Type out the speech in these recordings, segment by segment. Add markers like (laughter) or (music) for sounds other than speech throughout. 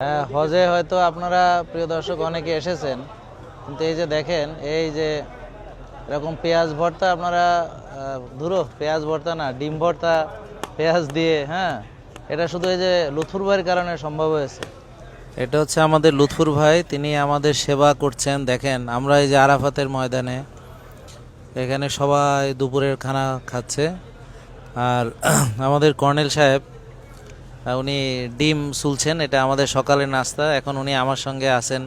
হ্যাঁ, হজে হয়তো আপনারা প্রিয় দর্শক অনেকে এসেছেন কিন্তু এই যে দেখেন এই যে এরকম পেঁয়াজ ভর্তা আপনারা ধুরো পেঁয়াজ ভর্তা না ডিম ভর্তা পেঁয়াজ দিয়ে হ্যাঁ এটা শুধু এই যে লুথুর ভাইয়ের কারণে সম্ভব হয়েছে। এটা হচ্ছে আমাদের লুথুর ভাই তিনি আমাদের সেবা করছেন দেখেন আমরা এই যে আরাফাতের ময়দানে এখানে সবাই দুপুরের খানা খাচ্ছে আর (clears throat) আমাদের কর্নেল সাহেব উনি ডিম সুলছেন, এটা আমাদের সকালের নাস্তা, এখন উনি আমার সঙ্গে আছেন।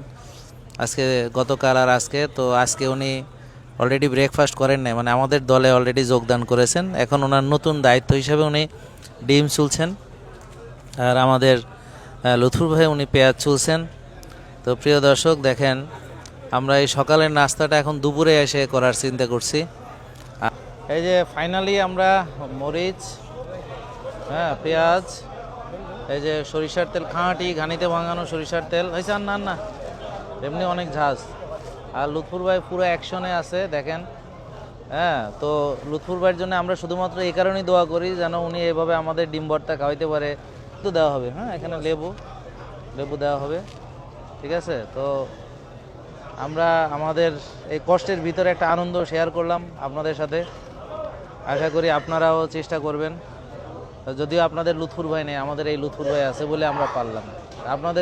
আজকে গতকাল আর আজকে, তো আজকে উনি অলরেডি ব্রেকফাস্ট করেন নাই মানে আমাদের দলে অলরেডি যোগদান করেছেন। এখন ওনার নতুন দায়িত্ব হিসেবে উনি ডিম চুলছেন আর আমাদের লুথুর ভাই উনি পেঁয়াজ চুলছেন তো প্রিয় দর্শক, দেখেন, আমরা এই সকালের নাস্তাটা এখন দুপুরে এসে করার চিন্তা করছি। এই যে ফাইনালি আমরা মরিচ হ্যাঁ পেঁয়াজ এই যে সরিষার তেল, খাঁটি ঘানিতে ভাঙানো সরিষার তেল। হয়েছে আর না না। এমনি অনেক ঝাঁজ। আর লুৎফুর ভাই পুরো অ্যাকশনে আছে, দেখেন। হ্যাঁ তো লুৎফুর ভাইয়ের জন্য আমরা শুধুমাত্র এই কারণেই দোয়া করি, যেন উনি এভাবে আমাদের ডিম ভর্তা খাওয়াইতে পারে। তো দেওয়া হবে হ্যাঁ এখানে লেবু। লেবু দেওয়া হবে। ঠিক আছে? তো আমরা আমাদের এই কষ্টের ভিতরে একটা আনন্দ শেয়ার করলাম আপনাদের সাথে। আশা করি আপনারাও চেষ্টা করবেন। যদিও আপনাদের লুথুর ভাই নেই আমাদের এই লুথুর ভাই আছে বলে আমরা পারলাম আপনাদের